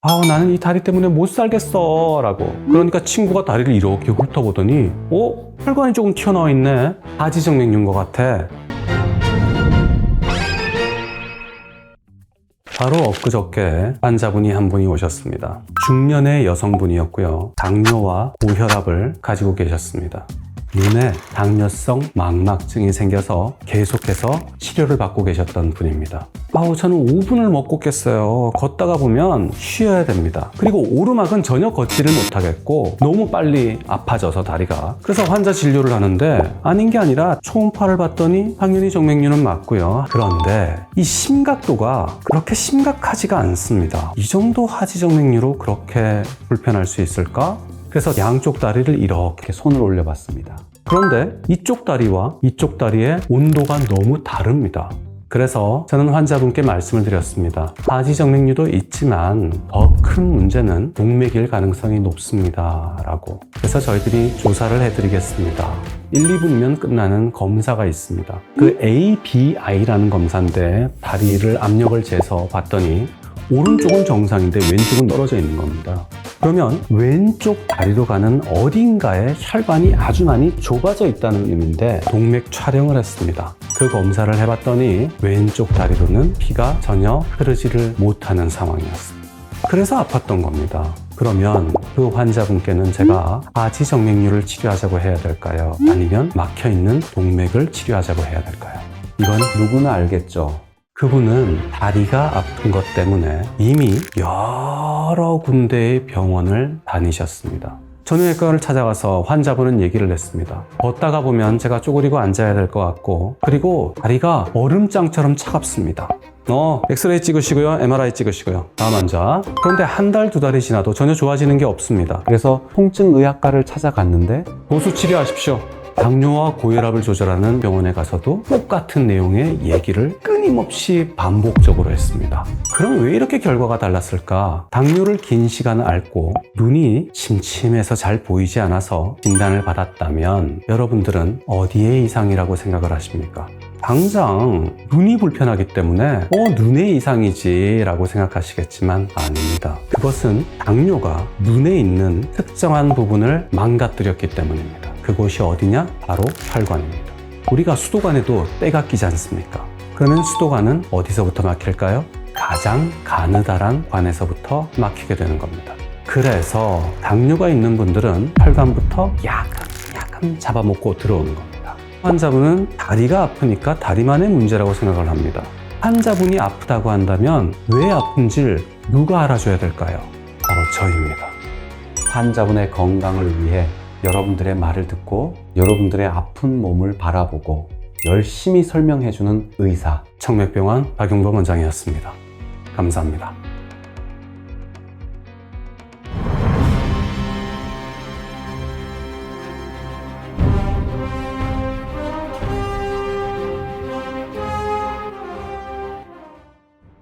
아우 나는 이 다리 때문에 못 살겠어 라고 그러니까 친구가 다리를 이렇게 훑어보더니 어? 혈관이 조금 튀어나와 있네 하지정맥류인 것 같아 바로 엊그저께 환자분이 한 분이 오셨습니다. 중년의 여성분이었고요. 당뇨와 고혈압을 가지고 계셨습니다. 눈에 당뇨성 망막증이 생겨서 계속해서 치료를 받고 계셨던 분입니다. 아우, 저는 5분을 못 걷겠어요. 걷다가 보면 쉬어야 됩니다. 그리고 오르막은 전혀 걷지를 못하겠고 너무 빨리 아파져서 다리가. 그래서 환자 진료를 하는데 아닌 게 아니라 초음파를 봤더니 당연히 정맥류는 맞고요. 그런데 이 심각도가 그렇게 심각하지가 않습니다. 이 정도 하지 정맥류로 그렇게 불편할 수 있을까? 그래서 양쪽 다리를 이렇게 손을 올려봤습니다. 그런데 이쪽 다리와 이쪽 다리의 온도가 너무 다릅니다. 그래서 저는 환자분께 말씀을 드렸습니다. 하지정맥류도 있지만 더 큰 문제는 동맥일 가능성이 높습니다. 라고. 그래서 저희들이 조사를 해드리겠습니다. 1, 2분이면 끝나는 검사가 있습니다. 그 ABI라는 검사인데 다리를 압력을 재서 봤더니 오른쪽은 정상인데 왼쪽은 떨어져 있는 겁니다. 그러면 왼쪽 다리로 가는 어딘가에 혈관이 아주 많이 좁아져 있다는 의미인데 동맥 촬영을 했습니다. 그 검사를 해봤더니 왼쪽 다리로는 피가 전혀 흐르지를 못하는 상황이었습니다. 그래서 아팠던 겁니다. 그러면 그 환자분께는 제가 하지정맥류를 치료하자고 해야 될까요? 아니면 막혀있는 동맥을 치료하자고 해야 될까요? 이건 누구나 알겠죠. 그분은 다리가 아픈 것 때문에 이미 여러 군데의 병원을 다니셨습니다. 전후외과를 찾아가서 환자분은 얘기를 했습니다. 걷다가 보면 제가 쪼그리고 앉아야 될 것 같고, 그리고 다리가 얼음장처럼 차갑습니다. 어, 엑스레이 찍으시고요, MRI 찍으시고요. 다음 환자. 그런데 한 달, 두 달이 지나도 전혀 좋아지는 게 없습니다. 그래서 통증의학과를 찾아갔는데, 보수 치료하십시오. 당뇨와 고혈압을 조절하는 병원에 가서도 똑같은 내용의 얘기를 끊임없이 반복적으로 했습니다. 그럼 왜 이렇게 결과가 달랐을까? 당뇨를 긴 시간 앓고 눈이 침침해서 잘 보이지 않아서 진단을 받았다면 여러분들은 어디에 이상이라고 생각을 하십니까? 당장 눈이 불편하기 때문에 어 눈의 이상이지 라고 생각하시겠지만 아닙니다. 그것은 당뇨가 눈에 있는 특정한 부분을 망가뜨렸기 때문입니다. 그곳이 어디냐? 바로 혈관입니다. 우리가 수도관에도 때가 끼지 않습니까? 그러면 수도관은 어디서부터 막힐까요? 가장 가느다란 관에서부터 막히게 되는 겁니다. 그래서 당뇨가 있는 분들은 혈관부터 약간 약간 잡아먹고 들어오는 겁니다. 환자분은 다리가 아프니까 다리만의 문제라고 생각을 합니다. 환자분이 아프다고 한다면 왜 아픈지를 누가 알아줘야 될까요? 바로 저입니다. 환자분의 건강을 위해 여러분들의 말을 듣고 여러분들의 아픈 몸을 바라보고 열심히 설명해주는 의사 청맥병원 박용범 원장이었습니다. 감사합니다.